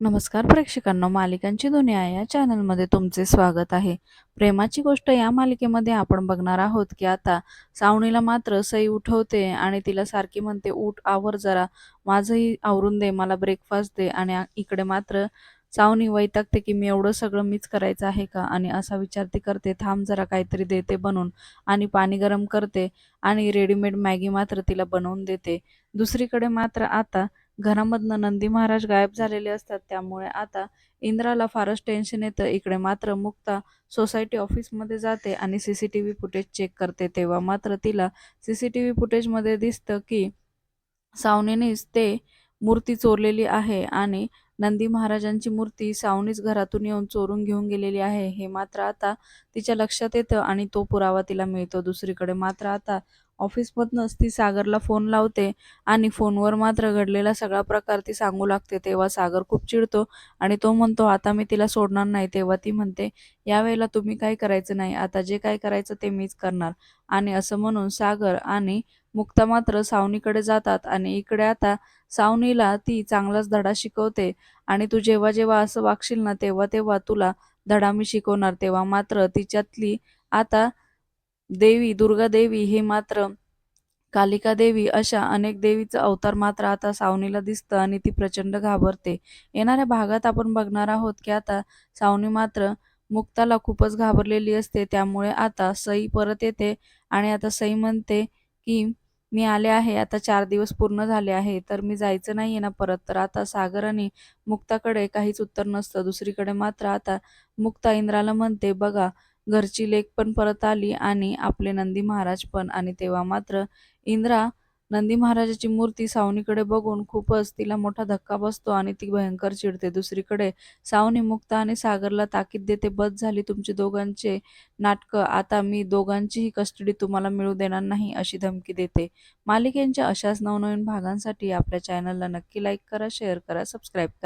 नमस्कार प्रेक्षकांनो मालिकांची दुनिया या चॅनलमध्ये तुमचे स्वागत आहे. प्रेमाची गोष्ट या मालिकेमध्ये आपण बघणार आहोत की आता सावणीला मात्र सई उठवते आणि तिला सारखी म्हणते उठ आवर जरा. माझंही आवरून दे मला ब्रेकफास्ट दे. आणि इकडे मात्र सावनी वैतागते की मी एवढं सगळं मीच करायचं आहे का? आणि असा विचार ती करते थांब जरा काहीतरी देते बनवून. आणि पाणी गरम करते आणि रेडीमेड मॅगी मात्र तिला बनवून देते. दुसरीकडे मात्र आता घरामधनं नंदी महाराज गायब झालेले असतात. त्यामुळे आता इंद्राला फारच टेन्शन येतं. इकडे मात्र मुक्ता सोसायटी ऑफिसमध्ये जाते आणि C C T V footage check करते. तेव्हा मात्र तिला सी सी टी व्ही फुटेजमध्ये दिसतं की सावनीनेच ते मूर्ती चोरलेली आहे आणि नंदी महाराजांची मूर्ती सावनीच घरातून येऊन चोरून घेऊन गेलेली आहे. हे मात्र आता तिच्या लक्षात येतं आणि तो पुरावा तिला मिळतो. दुसरीकडे मात्र आता ऑफिसमधनंच ती सागरला फोन लावते आणि फोनवर मात्र घडलेला सगळा प्रकार ती सांगू लागते. तेव्हा सागर खूप चिडतो आणि तो म्हणतो आता मी तिला सोडणार नाही. तेव्हा ती म्हणते यावेळेला तुम्ही काय करायचं नाही आता जे काय करायचं ते मीच करणार. आणि असं म्हणून सागर आणि मुक्ता मात्र सावनीकडे जातात आणि इकडे आता सावनीला ती चांगलाच धडा शिकवते आणि तू जेव्हा जेव्हा असं वागशील ना तेव्हा तेव्हा तुला धडा मी शिकवणार. तेव्हा मात्र तिच्यातली आता देवी दुर्गा देवी हे मात्र कालिका देवी अशा अनेक देवीचं अवतार मात्र आता सावनीला दिसतं आणि ती प्रचंड घाबरते. येणाऱ्या भागात आपण बघणार आहोत की आता सावनी मात्र मुक्ताला खूपच घाबरलेली असते. त्यामुळे आता सई परत येते आणि आता सई म्हणते की मी आले आहे आता चार दिवस पूर्ण झाले आहे तर मी जायचं नाही ना परत. तर आता सागर आणि मुक्ताकडे काहीच उत्तर नसतं. दुसरीकडे मात्र आता मुक्ता इंद्राला म्हणते बघा घरची लेक पण परत आली आणि आपले नंदी महाराज पण आणि तेव्हा मात्र इंद्रा नंदी महाराजाची मूर्ती सावनीकडे बघून खूपच तिला मोठा धक्का बसतो आणि ती भयंकर चिडते. दुसरीकडे सावनी मुक्ता आणि सागरला ताकीद देते बस झाली तुमचे दोघांचे नाटकं आता मी दोघांचीही कस्टडी तुम्हाला मिळू देणार नाही अशी धमकी देते. मालिकेंच्या अशाच नवनवीन भागांसाठी आपल्या चॅनलला नक्की लाईक करा शेअर करा सबस्क्राईब करा.